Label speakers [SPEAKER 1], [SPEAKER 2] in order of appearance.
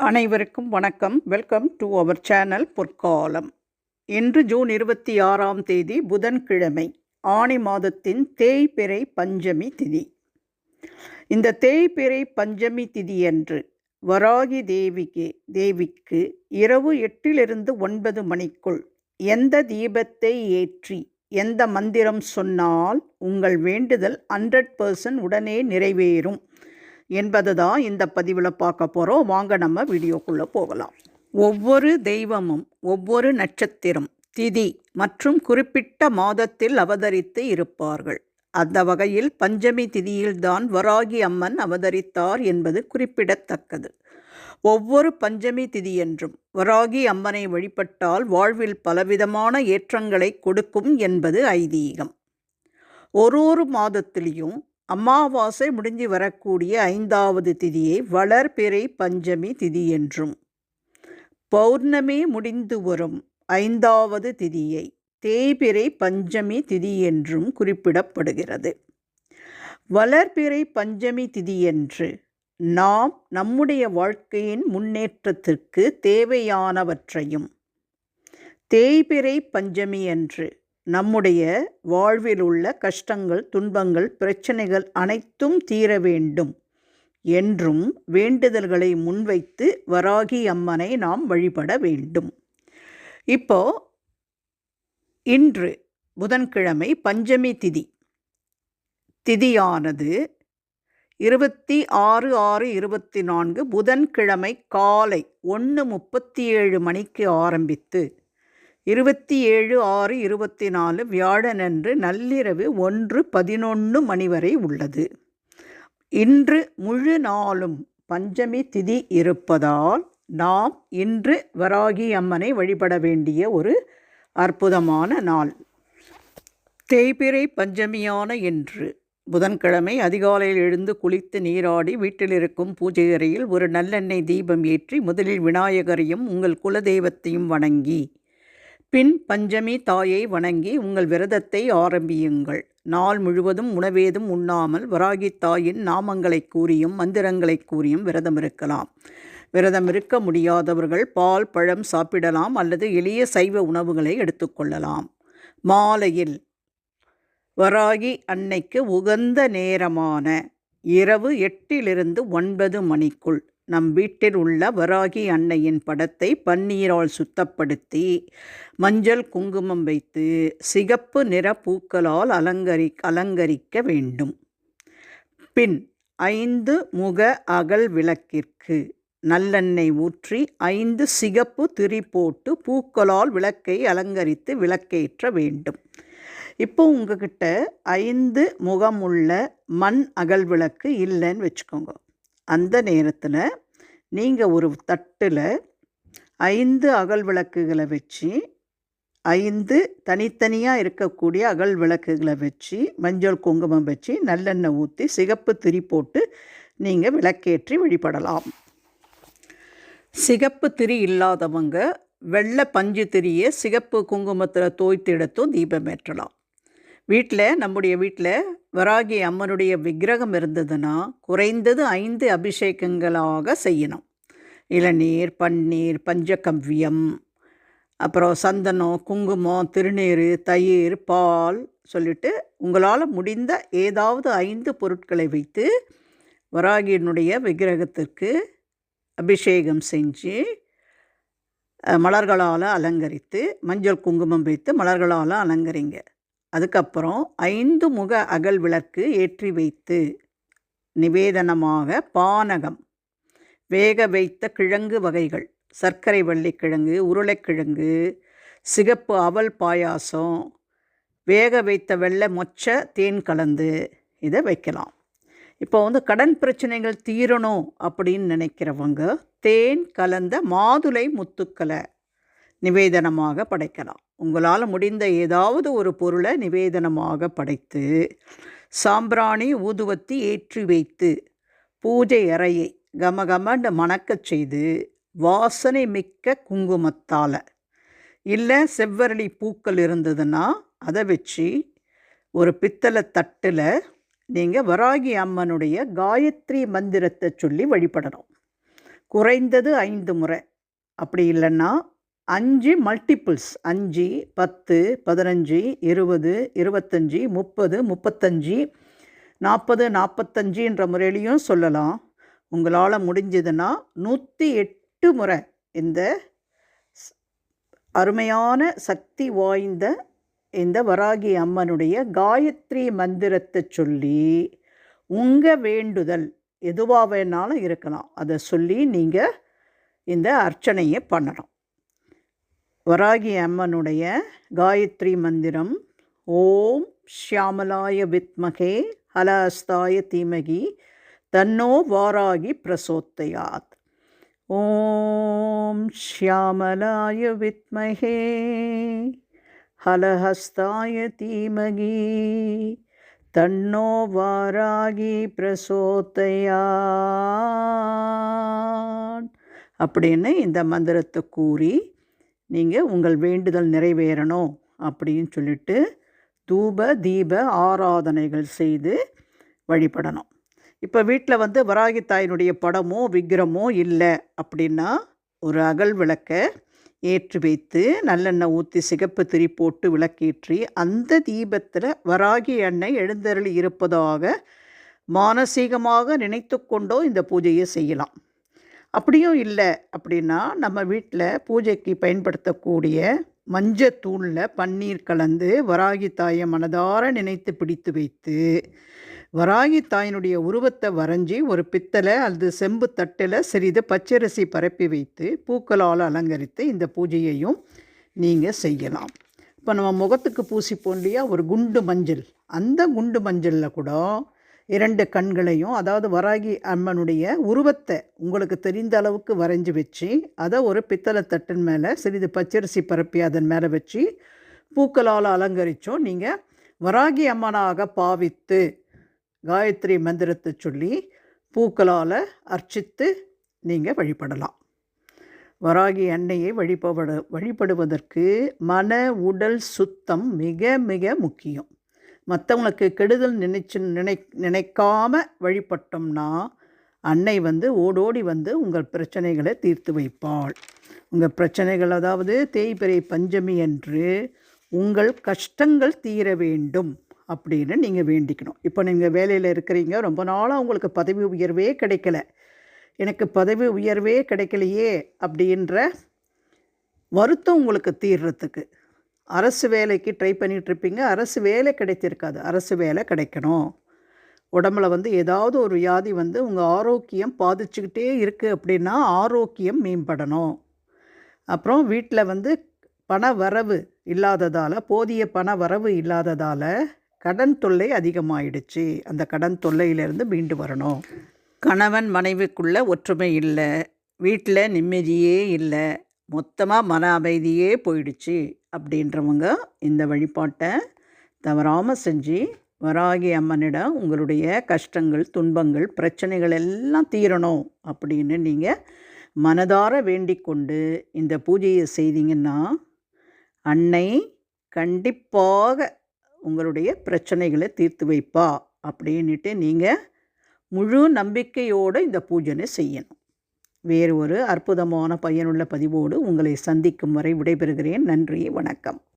[SPEAKER 1] அனைவருக்கும் வணக்கம். Welcome to our channel பொற்காலம் இன்று ஜூன் இருபத்தி ஆறாம் தேதி புதன்கிழமை ஆணி மாதத்தின் தேய்பிறை பஞ்சமி திதி. இந்த தேய்பிறை பஞ்சமி திதியன்று வராகி தேவிக்கு தேவிக்கு இரவு எட்டிலிருந்து ஒன்பது மணிக்குள் எந்த தீபத்தை ஏற்றி எந்த மந்திரம் சொன்னால் உங்கள் வேண்டுதல் ஹண்ட்ரட் பர்சன்ட் உடனே நிறைவேறும். என்பது தான் இந்த பதிவில் பார்க்க போகிறோம் வாங்க நம்ம வீடியோக்குள்ளே போகலாம். ஒவ்வொரு தெய்வமும் ஒவ்வொரு நட்சத்திரம் திதி மற்றும் குறிப்பிட்ட மாதத்தில் அவதரித்து இருப்பார்கள். அந்த வகையில் பஞ்சமி திதியில்தான் வராகி அம்மன் அவதரித்தார் என்பது குறிப்பிடத்தக்கது. ஒவ்வொரு பஞ்சமி திதியன்றும் வராகி அம்மனை வழிபட்டால் வாழ்வில் பலவிதமான ஏற்றங்களை கொடுக்கும் என்பது ஐதீகம். ஒரு ஒரு மாதத்திலையும் அமாவாசை முடிஞ்சு வரக்கூடிய ஐந்தாவது திதியை வளர்பிறை பஞ்சமி திதி என்றும். பௌர்ணமி முடிந்து வரும் ஐந்தாவது திதியை தேய்பிறை பஞ்சமி திதி என்றும் குறிப்பிடப்படுகிறது. வளர்பிறை பஞ்சமி திதியன்று நாம் நம்முடைய வாழ்க்கையின் முன்னேற்றத்திற்கு தேவையானவற்றையும் தேய்பிறை பஞ்சமி அன்று நம்முடைய வாழ்வில் உள்ள கஷ்டங்கள் துன்பங்கள் பிரச்சனைகள் அனைத்தும் தீர வேண்டும் என்றும் வேண்டுதல்களை முன்வைத்து வராகி அம்மனை நாம் வழிபட வேண்டும். இப்போ இன்று புதன்கிழமை பஞ்சமி திதி. திதியானது இருபத்தி ஆறு ஆறு இருபத்தி நான்கு புதன்கிழமை காலை ஒன்று முப்பத்தி ஏழு மணிக்கு ஆரம்பித்து இருபத்தி ஏழு ஆறு இருபத்தி நாலு வியாழனன்று நள்ளிரவு ஒன்று பதினொன்று மணி வரை உள்ளது. இன்று முழு நாளும் பஞ்சமி திதி இருப்பதால் நாம் இன்று வராகி அம்மனை வழிபட வேண்டிய ஒரு அற்புதமான நாள். தேய்பிரை பஞ்சமியான இன்று. புதன்கிழமை அதிகாலையில் எழுந்து குளித்து நீராடி வீட்டில் இருக்கும் பூஜை அறையில் ஒரு நல்லெண்ணெய் தீபம் ஏற்றி முதலில் விநாயகரையும் உங்கள் குலதெய்வத்தையும் வணங்கி பின் பஞ்சமி தாயை வணங்கி உங்கள் விரதத்தை ஆரம்பியுங்கள். நாள் முழுவதும் உணவேதும் உண்ணாமல் வராகி தாயின் நாமங்களை கூறியும் மந்திரங்களை கூறியும் விரதம் இருக்கலாம். விரதம் இருக்க முடியாதவர்கள் பால் பழம் சாப்பிடலாம் அல்லது எளிய சைவ உணவுகளை எடுத்துக்கொள்ளலாம் மாலையில் வராகி அன்னைக்கு உகந்த நேரமான இரவு எட்டிலிருந்து ஒன்பது மணிக்குள் நம் வீட்டில் உள்ள வராகி அன்னையின் படத்தை பன்னீரால் சுத்தப்படுத்தி மஞ்சள் குங்குமம் வைத்து சிகப்பு நிற பூக்களால் அலங்கரி அலங்கரிக்க வேண்டும். பின் ஐந்து முக அகல் விளக்கிற்கு நல்லெண்ணெய் ஊற்றி ஐந்து சிகப்பு திரி போட்டு பூக்களால் விளக்கை அலங்கரித்து விளக்கேற்ற வேண்டும். இப்போ உங்ககிட்ட ஐந்து முகமுள்ள மண் அகல் விளக்கு இல்லைன்னு வச்சுக்கோங்க. அந்த நேரத்தில் நீங்கள் ஒரு தட்டில் ஐந்து அகல் விளக்குகளை வச்சு ஐந்து தனித்தனியாக இருக்கக்கூடிய அகல் விளக்குகளை வச்சு மஞ்சள் குங்குமம் வச்சு நல்லெண்ணெய் ஊற்றி சிகப்பு திரி போட்டு நீங்கள் விளக்கேற்றி வழிபடலாம். சிகப்பு திரி இல்லாதவங்க வெள்ளை பஞ்சு திரியை சிகப்பு குங்குமத்தில் தோய்த்து எடுத்தும் தீபம் ஏற்றலாம். வீட்டில் நம்முடைய வீட்டில் வராகி அம்மனுடைய விக்கிரகம் இருந்ததுன்னா குறைந்தது ஐந்து அபிஷேகங்களாக செய்யணும். இளநீர் பன்னீர் பஞ்சகவ்யம் அப்புறம் சந்தனம் குங்குமம் திருநீர் தயிர் பால் சொல்லிட்டு உங்களால் முடிந்த ஏதாவது ஐந்து பொருட்களை வைத்து வராகியினுடைய விக்கிரகத்திற்கு அபிஷேகம் செஞ்சு மலர்களால் அலங்கரித்து மஞ்சள் குங்குமம் வைத்து மலர்களால் அலங்கரிங்க. அதுக்கப்புறம் ஐந்து முக அகல் விளக்கு ஏற்றி வைத்து நிவேதனமாக பானகம் வேக வைத்த கிழங்கு வகைகள் சர்க்கரை வள்ளிக்கிழங்கு உருளைக்கிழங்கு சிகப்பு அவல் பாயாசம் வேக வைத்த வெள்ளை மொச்ச தேன் கலந்து இதை வைக்கலாம். இப்போ வந்து கடன் பிரச்சனைகள் தீரணும் அப்படின்னு நினைக்கிறவங்க தேன் கலந்த மாதுளை முத்துக்களை நிவேதனமாக படைக்கலாம். உங்களால் முடிந்த ஏதாவது ஒரு பொருளை நிவேதனமாக படைத்து சாம்பிராணி ஊதுவத்தி ஏற்றி வைத்து பூஜை அறையை கமகமண்டு மணக்கச் செய்து வாசனை மிக்க குங்குமத்தால் இல்லை செவ்வரளி பூக்கள் இருந்ததுன்னா அதை வச்சு ஒரு பித்தளை தட்டில் நீங்கள் வராகி அம்மனுடைய காயத்ரி மந்திரத்தை சொல்லி வழிபடணும். குறைந்தது ஐந்து முறை. அப்படி இல்லைன்னா அஞ்சு மல்டிபிள்ஸ் அஞ்சு பத்து பதினஞ்சு இருபது இருபத்தஞ்சி முப்பது முப்பத்தஞ்சு நாற்பது நாற்பத்தஞ்சுன்ற முறையிலையும் சொல்லலாம். உங்களால் முடிஞ்சதுன்னா நூற்றி எட்டு முறை இந்த அருமையான சக்தி வாய்ந்த இந்த வராகி அம்மனுடைய காயத்ரி மந்திரத்தை சொல்லி உங்கள் வேண்டுதல் எதுவாக வேணாலும் இருக்கலாம். அதை சொல்லி நீங்கள் இந்த அர்ச்சனையை பண்ணணும். வராகி அம்மனுடைய காயத்ரி மந்திரம் ஓம் ஷியாமலாய வித்மகே ஹலஹஸ்தாய தீமகி தன்னோ வாராகி பிரசோத்தையாத். ஓம் ஷியாமலாய வித்மகே ஹலஹஸ்தாய தீமகி தன்னோ வாராகி பிரசோத்தையான் அப்படின்னு இந்த மந்திரத்தை கூறி நீங்கள் உங்கள் வேண்டுதல் நிறைவேறணும் அப்படின்னு சொல்லிட்டு தூப தீப ஆராதனைகள் செய்து வழிபடணும். இப்போ வீட்டில் வந்து வராகி தாயினுடைய படமோ விக்கிரமோ இல்லை அப்படின்னா ஒரு அகல் விளக்கை ஏற்றி வைத்து நல்லெண்ணெய் ஊற்றி சிகப்பு திரி போட்டு விளக்கேற்றி அந்த தீபத்தில் வராகி எண்ணெய் எழுந்தருளி இருப்பதாக மானசீகமாக நினைத்து கொண்டோ இந்த பூஜையை செய்யலாம். அப்படியும் இல்லை அப்படின்னா நம்ம வீட்டில் பூஜைக்கு பயன்படுத்தக்கூடிய மஞ்சத்தூளில் பன்னீர் கலந்து வராகி தாயை மனதார நினைத்து பிடித்து வைத்து வராகி தாயினுடைய உருவத்தை வரைஞ்சி ஒரு பித்தளை அல்லது செம்பு தட்டில் சிறிது பச்சரிசி பரப்பி வைத்து பூக்களால் அலங்கரித்து இந்த பூஜையையும் நீங்கள் செய்யலாம். இப்போ நம்ம முகத்துக்கு பூசிப்போம் இல்லையா? ஒரு குண்டு மஞ்சள். அந்த குண்டு மஞ்சளில் கூட இரண்டு கண்களையும் அதாவது வராகி அம்மனுடைய உருவத்தை உங்களுக்கு தெரிந்த அளவுக்கு வரைஞ்சி வச்சு அதை ஒரு பித்தளை தட்டின் மேலே சிறிது பச்சரிசி பரப்பி அதன் மேலே வச்சு பூக்களால் அலங்கரித்தோம் நீங்கள் வராகி அம்மனாக பாவித்து காயத்ரி மந்திரத்தை சொல்லி பூக்களால் அர்ச்சித்து நீங்கள் வழிபடலாம். வராகி அன்னையை வழிபட வழிபடுவதற்கு மன உடல் சுத்தம் மிக மிக முக்கியம். மற்றவங்களுக்கு கெடுதல் நினைச்சு நினை நினைக்காம வழிபட்டோம்னா அன்னை வந்து ஓடோடி வந்து உங்கள் பிரச்சனைகளை தீர்த்து வைப்பாள். உங்கள் பிரச்சனைகள் அதாவது தேய்பிரை பஞ்சமி என்று உங்கள் கஷ்டங்கள் தீர வேண்டும் அப்படின்னு நீங்கள் வேண்டிக்கணும். இப்போ நீங்கள் வேலையில் இருக்கிறீங்க ரொம்ப நாளாக உங்களுக்கு பதவி உயர்வே கிடைக்கல. எனக்கு பதவி உயர்வே கிடைக்கலையே அப்படின்ற வருத்தம் உங்களுக்கு தீர்றதுக்கு அரசு வேலைக்கு ட்ரை பண்ணிகிட்ருப்பீங்க அரசு வேலை கிடைத்திருக்காது. அரசு வேலை கிடைக்கணும். உடம்புல வந்து ஏதாவது ஒரு வியாதி வந்து உங்கள் ஆரோக்கியம் பாதிச்சுக்கிட்டே இருக்குது அப்படின்னா ஆரோக்கியம் மேம்படணும். அப்புறம் வீட்டில் வந்து பண வரவு இல்லாததால் போதிய பண வரவு இல்லாததால் கடன் தொல்லை அதிகமாயிடுச்சு. அந்த கடன் தொல்லையிலேருந்து மீண்டு வரணும். கணவன் மனைவிக்குள்ள ஒற்றுமை இல்லை. வீட்டில் நிம்மதியே இல்லை. மொத்தமாக மன அமைதியே போயிடுச்சு. அப்படின்றவங்க இந்த வழிபாட்டை தவறாமல் செஞ்சு வராகி அம்மனிடம் உங்களுடைய கஷ்டங்கள் துன்பங்கள் பிரச்சனைகள் எல்லாம் தீரணும் அப்படின்னு நீங்கள் மனதார வேண்டிக் கொண்டு இந்த பூஜையை செய்தீங்கன்னா அன்னை கண்டிப்பாக உங்களுடைய பிரச்சனைகளை தீர்த்து வைப்பா அப்படின்ட்டு நீங்கள் முழு நம்பிக்கையோடு இந்த பூஜனை செய்யணும். வேறு ஒரு அற்புதமான பயனுள்ள பதிவோடு உங்களை சந்திக்கும் வரை விடைபெறுகிறேன். நன்றி வணக்கம்.